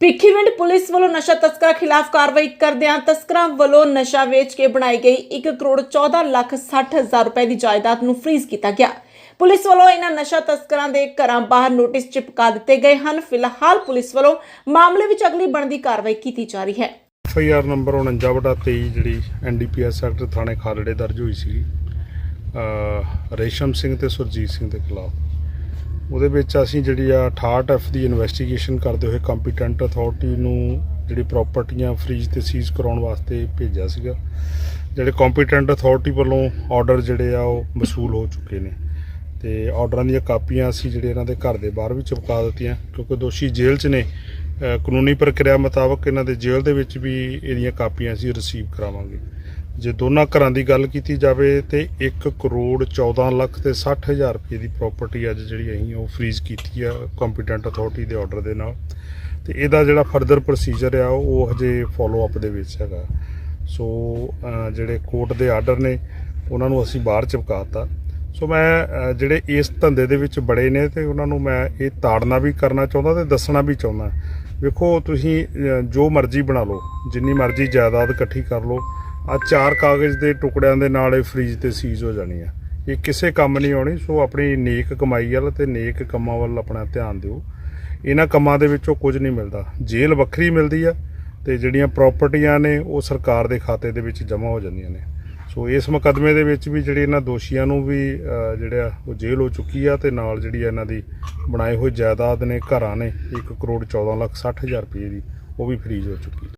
Bhikhiwind police ਵੱਲੋਂ ਨਸ਼ਾ ਤਸਕਰਾਂ ਖਿਲਾਫ ਕਾਰਵਾਈ ਕਰਦਿਆਂ ਤਸਕਰਾਂ ਵੱਲੋਂ ਨਸ਼ਾ ਵੇਚ ਕੇ ਬਣਾਈ ਗਈ 1 ਕਰੋੜ 14 ਲੱਖ 60 ਹਜ਼ਾਰ ਰੁਪਏ ਦੀ ਜਾਇਦਾਦ ਨੂੰ ਫ੍ਰੀਜ਼ ਕੀਤਾ ਗਿਆ। ਪੁਲਿਸ ਵੱਲੋਂ ਇਹਨਾਂ ਨਸ਼ਾ ਤਸਕਰਾਂ ਦੇ ਘਰਾਂ ਬਾਹਰ ਨੋਟਿਸ ਚਿਪਕਾ ਦਿੱਤੇ ਗਏ ਹਨ। ਫਿਲਹਾਲ ਪੁਲਿਸ ਵੱਲੋਂ ਮਾਮਲੇ ਵਿੱਚ ਅਗਲੀ ਬਣਦੀ ਕਾਰਵਾਈ ਕੀਤੀ ਜਾ ਰਹੀ ਹੈ। ਐਫਆਈਆਰ ਨੰਬਰ 49 ਬਟਾ 23 ਜਿਹੜੀ ਐਨਡੀਪੀਐਸ ਐਕਟ ਥਾਣੇ ਖਾਲੜੇ ਦਰਜ ਹੋਈ ਸੀ ਰੇਸ਼ਮ ਸਿੰਘ ਤੇ ਸੁਰਜੀਤ ਸਿੰਘ ਦੇ ਖਿਲਾਫ। ਉਹਦੇ ਵਿੱਚ ਅਸੀਂ ਜਿਹੜੀ ਆ 68 ਐਫ ਦੀ ਇਨਵੈਸਟੀਗੇਸ਼ਨ ਕਰਦੇ ਹੋਏ ਕੰਪੀਟੈਂਟ ਅਥਾਰਟੀ ਨੂੰ ਜਿਹੜੀ ਪ੍ਰਾਪਰਟੀਆਂ ਫ੍ਰੀਜ਼ ਤੇ ਸੀਜ਼ ਕਰਾਉਣ ਵਾਸਤੇ ਭੇਜਿਆ ਸੀਗਾ। ਜਿਹੜੇ ਕੰਪੀਟੈਂਟ ਅਥਾਰਟੀ ਵੱਲੋਂ ਆਰਡਰ ਜਿਹੜੇ ਆ ਉਹ ਵਸੂਲ ਹੋ ਚੁੱਕੇ ਨੇ। ਤੇ ਆਰਡਰਾਂ ਦੀਆਂ ਕਾਪੀਆਂ ਅਸੀਂ ਜਿਹੜੇ ਇਹਨਾਂ ਦੇ ਘਰ ਦੇ ਬਾਹਰ ਵੀ ਚਿਪਕਾ ਦਿੱਤੀਆਂ, ਕਿਉਂਕਿ ਦੋਸ਼ੀ ਜੇਲ੍ਹ 'ਚ ਨੇ। ਕਾਨੂੰਨੀ ਪ੍ਰਕਿਰਿਆ ਮੁਤਾਬਕ ਇਹਨਾਂ ਦੇ ਜੇਲ੍ਹ ਦੇ ਵਿੱਚ ਵੀ ਇਹਦੀਆਂ ਕਾਪੀਆਂ ਅਸੀਂ ਰਿਸੀਵ ਕਰਾਵਾਂਗੇ। ਜੇ ਦੋਨਾਂ ਘਰਾਂ ਦੀ ਗੱਲ ਕੀਤੀ ਜਾਵੇ ਤੇ 1 ਕਰੋੜ 14 ਲੱਖ ਤੇ 60 ਹਜ਼ਾਰ ਰੁਪਏ ਦੀ ਪ੍ਰਾਪਰਟੀ ਅੱਜ ਜਿਹੜੀ ਅਸੀਂ ਉਹ ਫ੍ਰੀਜ਼ ਕੀਤੀ ਆ ਕੰਪੀਟੈਂਟ ਅਥਾਰਟੀ ਦੇ ਆਰਡਰ ਦੇ ਨਾਲ। ਤੇ ਇਹਦਾ ਜਿਹੜਾ ਫਰਦਰ ਪ੍ਰੋਸੀਜਰ ਆ, ਉਹ ਹਜੇ ਫੋਲੋ ਅਪ ਦੇ ਵਿੱਚ ਹੈਗਾ। ਸੋ ਜਿਹੜੇ ਕੋਰਟ ਦੇ ਆਰਡਰ ਨੇ, ਉਹਨਾਂ ਨੂੰ ਅਸੀਂ ਬਾਹਰ ਚਿਪਕਾਤਾ। ਸੋ ਮੈਂ ਜਿਹੜੇ ਇਸ ਧੰਦੇ ਦੇ ਵਿੱਚ ਬੜੇ ਨੇ ਤੇ ਉਹਨਾਂ ਨੂੰ ਮੈਂ ਇਹ ਤਾੜਨਾ ਵੀ ਕਰਨਾ ਚਾਹੁੰਦਾ ਤੇ ਦੱਸਣਾ ਵੀ ਚਾਹੁੰਦਾ। ਵੇਖੋ, ਤੁਸੀਂ ਜੋ ਮਰਜ਼ੀ ਬਣਾ ਲਓ, ਜਿੰਨੀ ਮਰਜ਼ੀ ਜਾਇਦਾਦ ਇਕੱਠੀ ਕਰ ਲਓ ਆ ਚਾਰ ਕਾਗਜ਼ ਦੇ ਟੁਕੜਿਆਂ ਦੇ ਨਾਲ ਇਹ ਫ੍ਰੀਜ ਤੇ ਸੀਜ਼ ਹੋ ਜਾਣੀ ਆ। ਇਹ ਕਿਸੇ ਕੰਮ ਨਹੀਂ ਆਉਣੀ ਸੋ ਆਪਣੀ ਨੇਕ ਕਮਾਈ ਵੱਲ ਤੇ ਨੇਕ ਕੰਮਾਂ ਵੱਲ ਆਪਣਾ ਧਿਆਨ ਦਿਓ। ਇਹਨਾਂ ਕੰਮਾਂ ਦੇ ਵਿੱਚੋਂ ਕੁਝ ਨਹੀਂ ਮਿਲਦਾ। ਜੇਲ੍ਹ ਵੱਖਰੀ ਮਿਲਦੀ ਆ ਤੇ ਜਿਹੜੀਆਂ ਪ੍ਰਾਪਰਟੀਆਂ ਨੇ ਉਹ ਸਰਕਾਰ ਦੇ ਖਾਤੇ ਦੇ ਵਿੱਚ ਜਮ੍ਹਾਂ ਹੋ ਜਾਂਦੀਆਂ ਨੇ। ਸੋ ਇਸ ਮੁਕੱਦਮੇ ਦੇ ਵਿੱਚ ਵੀ ਜਿਹੜੇ ਇਹਨਾਂ ਦੋਸ਼ੀਆਂ ਨੂੰ ਵੀ ਅਹ, ਜਿਹੜਾ ਉਹ ਜੇਲ੍ਹ ਹੋ ਚੁੱਕੀ ਆ ਤੇ ਨਾਲ ਜਿਹੜੀ ਇਹਨਾਂ ਦੀ ਬਣਾਏ ਹੋਏ ਜਾਇਦਾਦ ਨੇ ਘਰਾਂ ਨੇ 1 ਕਰੋੜ 14 ਲੱਖ 60 ਹਜ਼ਾਰ ਰੁਪਏ ਦੀ ਉਹ ਵੀ ਫ੍ਰੀਜ਼ ਹੋ ਚੁੱਕੀ।